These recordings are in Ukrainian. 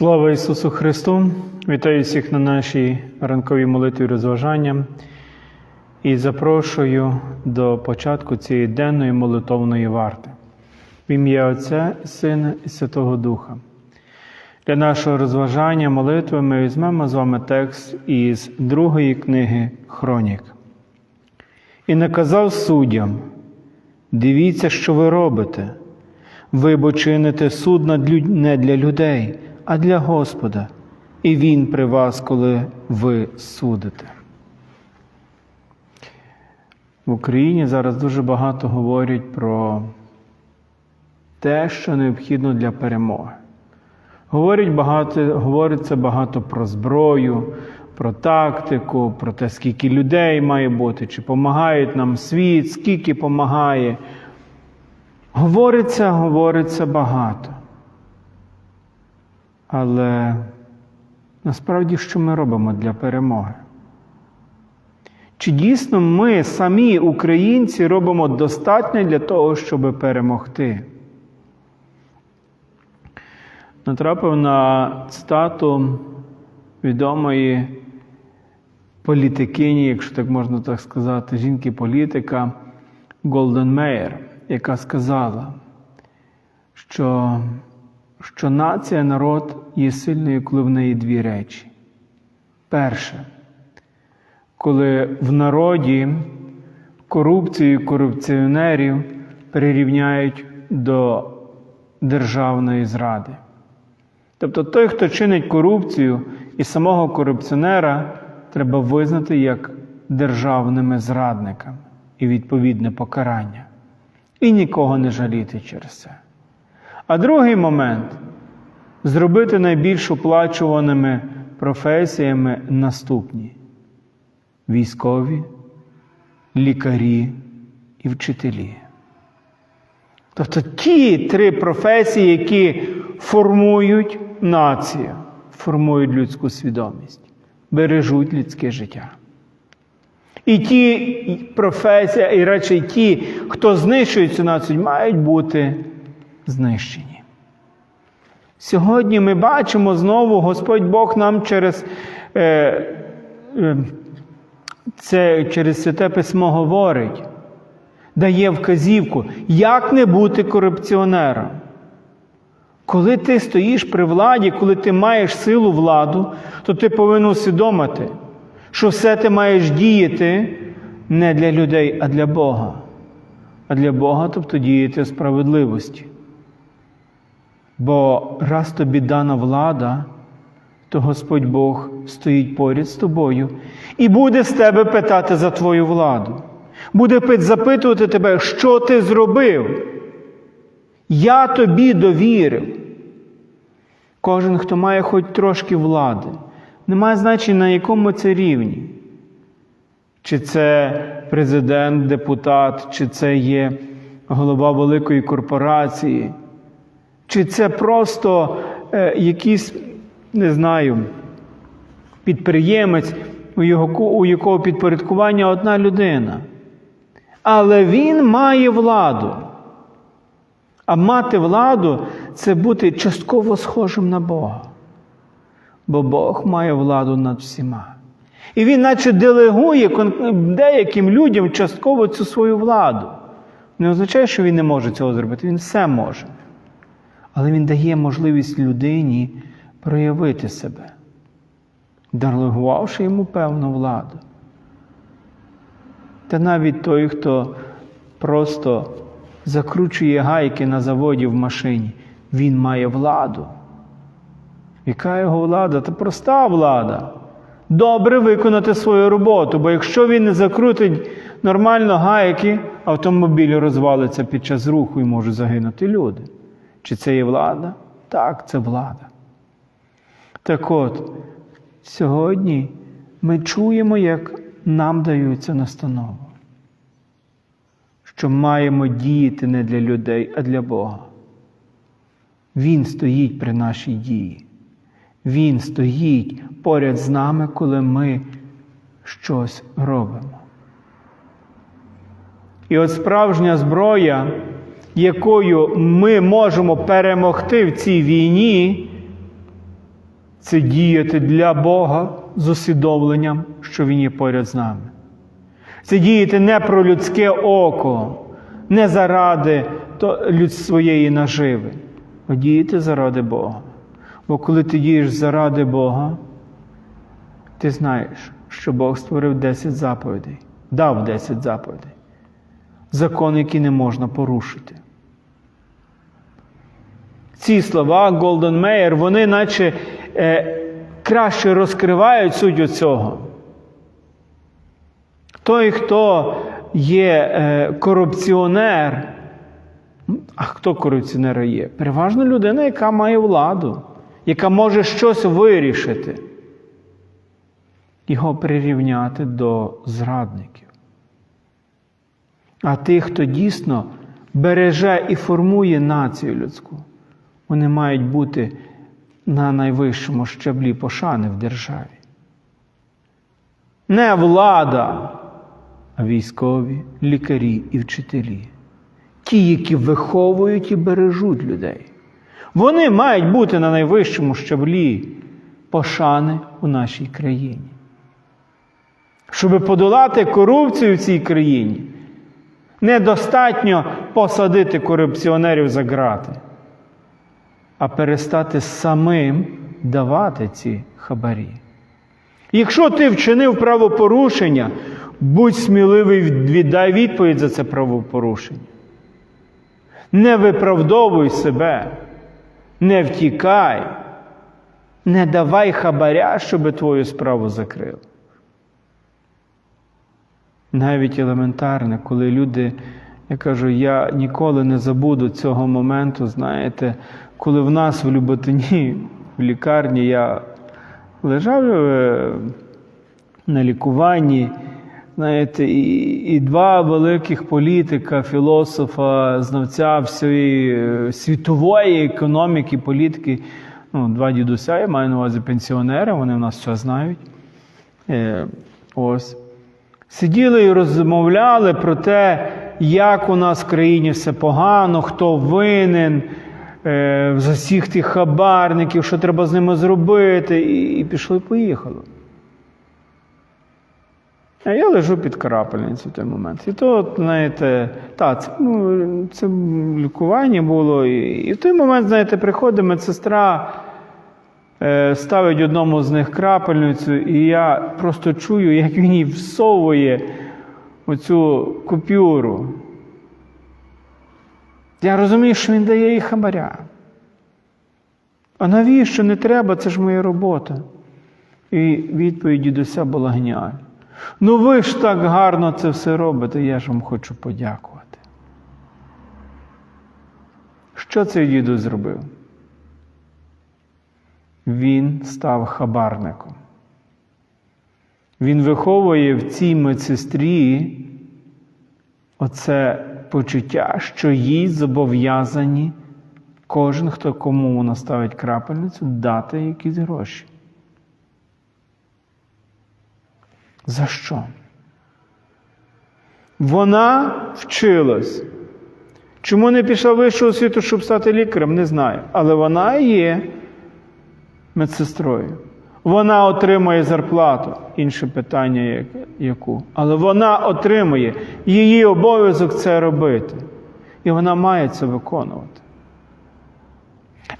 Слава Ісусу Христу! Вітаю всіх на нашій ранковій молитві розважання і запрошую до початку цієї денної молитовної варти. В ім'я Отця, Сина і Святого Духа. Для нашого розважання молитви ми візьмемо з вами текст із другої книги Хронік. І наказав суддям: дивіться, що ви робите. Ви бо чините суд не для людей, а для Господа, і Він при вас, коли ви судите. В Україні зараз дуже багато говорять про те, що необхідно для перемоги. Говорять багато, говориться багато про зброю, про тактику, про те, скільки людей має бути, чи допомагають нам світ, скільки допомагає. Говориться, говориться багато. Але насправді, що ми робимо для перемоги? Чи дійсно ми самі, українці, робимо достатньо для того, щоб перемогти? Натрапив на цитату відомої політикині, якщо так можна так сказати, жінки-політика Голден Мейер, яка сказала, що що нація, народ є сильною, коли в неї дві речі. Перше, коли в народі корупцію корупціонерів прирівняють до державної зради. Тобто той, хто чинить корупцію і самого корупціонера, треба визнати як державними зрадниками і відповідне покарання. І нікого не жаліти через це. А другий момент зробити найбільш оплачуваними професіями наступні: військові, лікарі і вчителі. Тобто ті три професії, які формують націю, формують людську свідомість, бережуть людське життя. І ті професії, і радше ті, хто знищує цю націю, мають бути знищені. Сьогодні ми бачимо знову Господь Бог нам через е, е, це через Святе Письмо говорить, дає вказівку, як не бути корупціонером. Коли ти стоїш при владі, коли ти маєш силу владу, то ти повинен усвідомити, що все ти маєш діяти не для людей, а для Бога. А для Бога, тобто діяти в справедливості. Бо раз тобі дана влада, то Господь Бог стоїть поряд з тобою і буде з тебе питати за твою владу. Буде запитувати тебе, що ти зробив. Я тобі довірив. Кожен, хто має хоч трошки влади, не має значення, на якому це рівні. Чи це президент, депутат, чи це є голова великої корпорації, чи це просто е, якийсь, не знаю, підприємець, у, його, у якого підпорядкування одна людина. Але він має владу. А мати владу це бути частково схожим на Бога. Бо Бог має владу над всіма. І він, наче делегує деяким людям частково цю свою владу. Не означає, що він не може цього зробити, він все може. Але він дає можливість людині проявити себе, делегувавши йому певну владу. Та навіть той, хто просто закручує гайки на заводі в машині, він має владу. Яка його влада? Це проста влада. Добре виконати свою роботу, бо якщо він не закрутить нормально гайки, автомобіль розвалиться під час руху і можуть загинути люди. Чи це є влада? Так, це влада. Так от, сьогодні ми чуємо, як нам даються настанови, що маємо діяти не для людей, а для Бога. Він стоїть при нашій дії. Він стоїть поряд з нами, коли ми щось робимо. І от справжня зброя, якою ми можемо перемогти в цій війні, це діяти для Бога з усвідомленням, що Він є поряд з нами. Це діяти не про людське око, не заради своєї наживи, а діяти заради Бога. Бо коли ти дієш заради Бога, ти знаєш, що Бог створив 10 заповідей, дав 10 заповідей, закон, який не можна порушити. Ці слова Голден Мейер, вони наче е, краще розкривають суть цього. Той, хто є е, корупціонер, а хто корупціонер є? Переважно людина, яка має владу, яка може щось вирішити. Його прирівняти до зрадників. А тих, хто дійсно береже і формує націю людську, вони мають бути на найвищому щаблі пошани в державі. Не влада, а військові, лікарі і вчителі. Ті, які виховують і бережуть людей. Вони мають бути на найвищому щаблі пошани у нашій країні. Щоб подолати корупцію в цій країні, недостатньо посадити корупціонерів за ґрати, а перестати самим давати ці хабарі. Якщо ти вчинив правопорушення, будь сміливий, віддай відповідь за це правопорушення. Не виправдовуй себе, не втікай, не давай хабаря, щоб твою справу закрили. Навіть елементарне, коли люди, я кажу, я ніколи не забуду цього моменту, знаєте, коли в нас в Люботині, в лікарні я лежав е, на лікуванні, знаєте, і, і два великих політика, філософа, знавця всієї е, світової економіки, політики, ну, два дідуся, я маю на увазі пенсіонери, вони в нас все знають. Е, ось. Сиділи і розмовляли про те, як у нас в країні все погано, хто винен е, з усіх тих хабарників, що треба з ними зробити, і, і пішло, поїхало. А я лежу під крапельницю в той момент. І то, знаєте, та, це, ну, це лікування було. І, і в той момент, знаєте, приходить медсестра, ставить одному з них крапельницю, і я просто чую, як він їй всовує оцю купюру. Я розумію, що він дає їй хабаря. А навіщо не треба? Це ж моя робота. І відповідь дідуся була геніальна. Ну ви ж так гарно це все робите, я ж вам хочу подякувати. Що цей дідусь зробив? Він став хабарником. Він виховує в цій медсестрі оце почуття, що їй зобов'язані кожен, хто кому вона ставить крапельницю, дати якісь гроші. За що? Вона вчилась. Чому не пішла в вищу освіту, щоб стати лікарем, не знаю. Але вона є медсестрою. Вона отримує зарплату. Інше питання, яку. Але вона отримує. Її обов'язок це робити. І вона має це виконувати.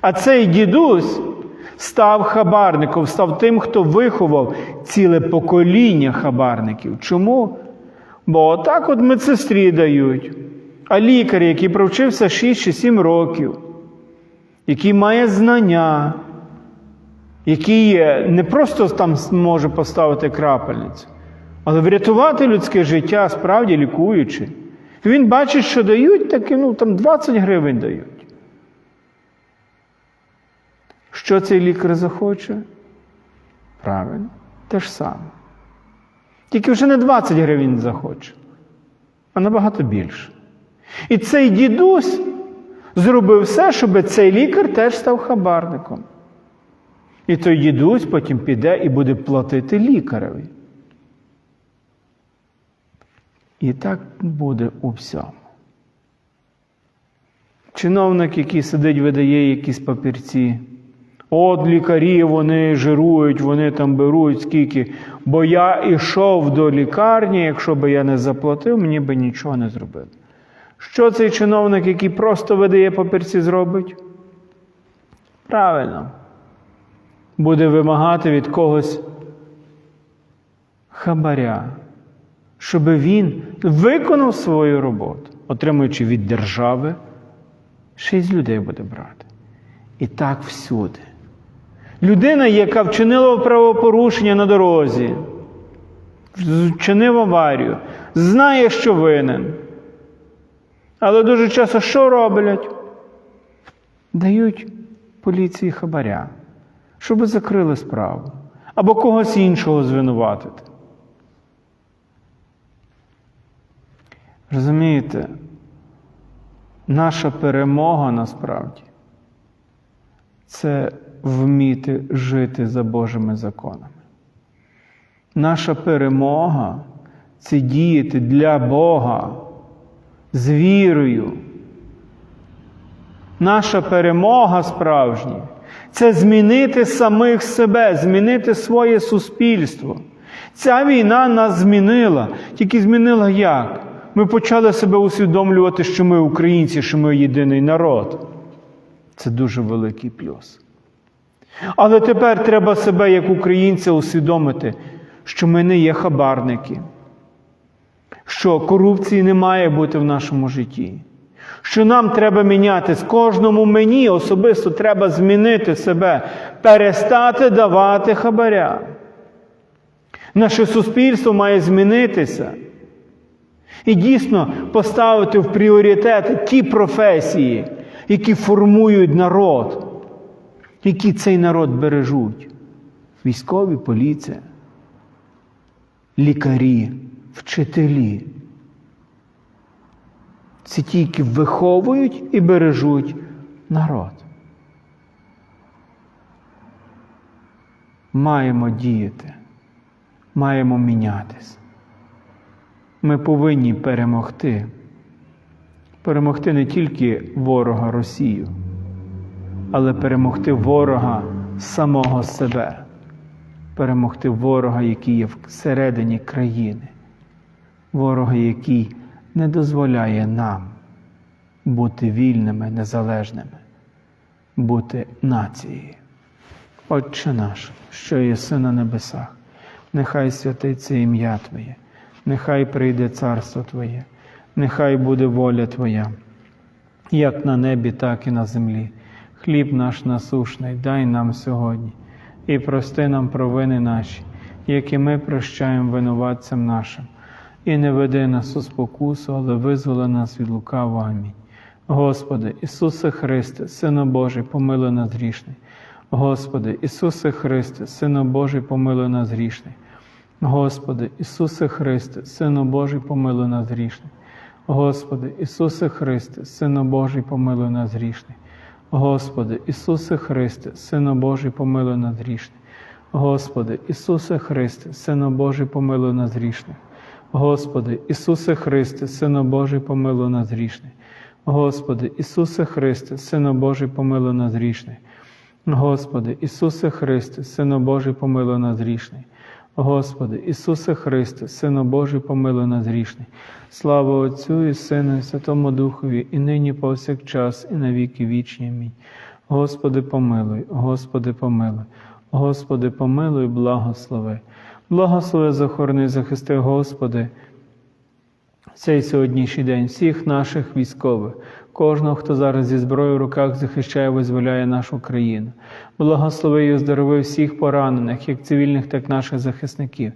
А цей дідусь став хабарником, став тим, хто виховав ціле покоління хабарників. Чому? Бо отак от медсестрі дають. А лікар, який провчився 6 чи 7 років, який має знання, який не просто там може поставити крапельницю, але врятувати людське життя, справді лікуючи. І він бачить, що дають, таки, ну, там 20 гривень дають. Що цей лікар захоче? Правильно, те ж саме. Тільки вже не 20 гривень захоче, а набагато більше. І цей дідусь зробив все, щоб цей лікар теж став хабарником. І той дідусь потім піде і буде платити лікареві. І так буде у всьому. Чиновник, який сидить, видає якісь папірці, От лікарі вони жирують, вони там беруть скільки. Бо я йшов до лікарні, якщо би я не заплатив, мені би нічого не зробили. Що цей чиновник, який просто видає папірці, зробить? Правильно. Буде вимагати від когось хабаря, щоб він виконав свою роботу, отримуючи від держави, з людей буде брати. І так всюди. Людина, яка вчинила правопорушення на дорозі, вчинив аварію, знає, що винен. Але дуже часто що роблять? Дають поліції хабаря, щоб закрили справу або когось іншого звинуватити. Розумієте, наша перемога насправді це вміти жити за Божими законами. Наша перемога це діяти для Бога з вірою. Наша перемога справжня це змінити самих себе, змінити своє суспільство. Ця війна нас змінила. Тільки змінила як? Ми почали себе усвідомлювати, що ми українці, що ми єдиний народ. Це дуже великий плюс. Але тепер треба себе, як українця, усвідомити, що ми не є хабарники, що корупції не має бути в нашому житті, що нам треба міняти з кожному мені особисто треба змінити себе, перестати давати хабаря. Наше суспільство має змінитися. І дійсно поставити в пріоритет ті професії, які формують народ, які цей народ бережуть. Військові, поліція, лікарі, вчителі. Це ті, які виховують і бережуть народ. Маємо діяти, маємо мінятися. Ми повинні перемогти. Перемогти не тільки ворога Росію, але перемогти ворога самого себе, перемогти ворога, який є всередині країни, ворога, який не дозволяє нам бути вільними, незалежними, бути нацією. Отче наш, що єси на небесах, нехай святиться ім'я Твоє, нехай прийде царство Твоє, нехай буде воля Твоя, як на небі, так і на землі. Хліб наш насушний, дай нам сьогодні, і прости нам провини наші, які ми прощаємо винуватцям нашим, і не веди нас у спокусу, але визволи нас від лукавого. Амінь. Господи, Ісусе Христе, Сину Божий, помилуй нас грішний. Господи, Ісусе Христе, Сину Божий, помилуй нас грішний. Господи, Ісусе Христе, Сину Божий, помилуй нас грішний. Господи, Ісусе Христе, Сину Божий, помилуй нас грішний. Господи, Ісусе Христе, Сину Божий, помилуй нас грішний. Господи, Ісусе Христе, Сину Божий, помилуй нас грішних. Господи, Ісусе Христе, Сину Божий, помилуй нас грішних. Господи, Ісусе Христе, Сину Божий, помилуй нас грішних. Господи, Ісусе Христе, Сину Божий, помилуй нас грішний. Господи, Ісусе Христе, Сину Божий, помилуй нас грішний. Слава Отцю і Сину, і Святому Духові, і нині повсякчас, і на віки вічні. Амінь. Господи, помилуй, Господи, помилуй, Господи, помилуй, благослови. Благослови, захорони, захисти, Господи, цей сьогоднішній день всіх наших військових, кожного, хто зараз зі зброєю в руках захищає, визволяє нашу країну. Благослови і оздорови всіх поранених, як цивільних, так і наших захисників.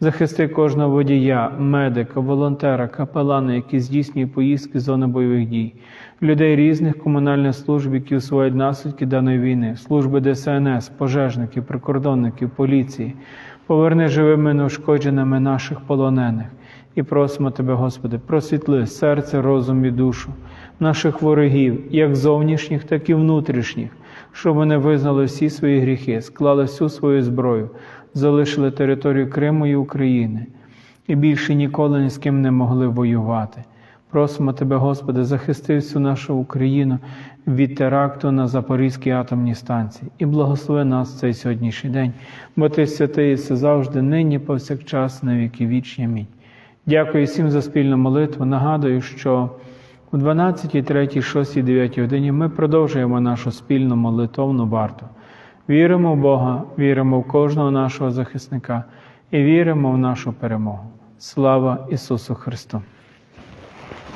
Захисти кожного водія, медика, волонтера, капелана, які здійснюють поїздки з зони бойових дій, людей різних комунальних служб, які усвоюють наслідки даної війни, служби ДСНС, пожежників, прикордонників, поліції. Поверни живими неушкодженими наших полонених. І просимо Тебе, Господи, просвітли серце, розум і душу наших ворогів, як зовнішніх, так і внутрішніх, щоб вони визнали всі свої гріхи, склали всю свою зброю, залишили територію Криму і України і більше ніколи ні з ким не могли воювати. Просимо Тебе, Господи, захисти всю нашу Україну від теракту на Запорізькій атомній станції і благослови нас цей сьогоднішній день, бо Ти святий все завжди, нині, повсякчас, на віки вічні. Амінь. Дякую всім за спільну молитву. Нагадую, що у 12, 3, 6, 9 годині ми продовжуємо нашу спільну молитовну варту. Віримо в Бога, віримо в кожного нашого захисника і віримо в нашу перемогу. Слава Ісусу Христу!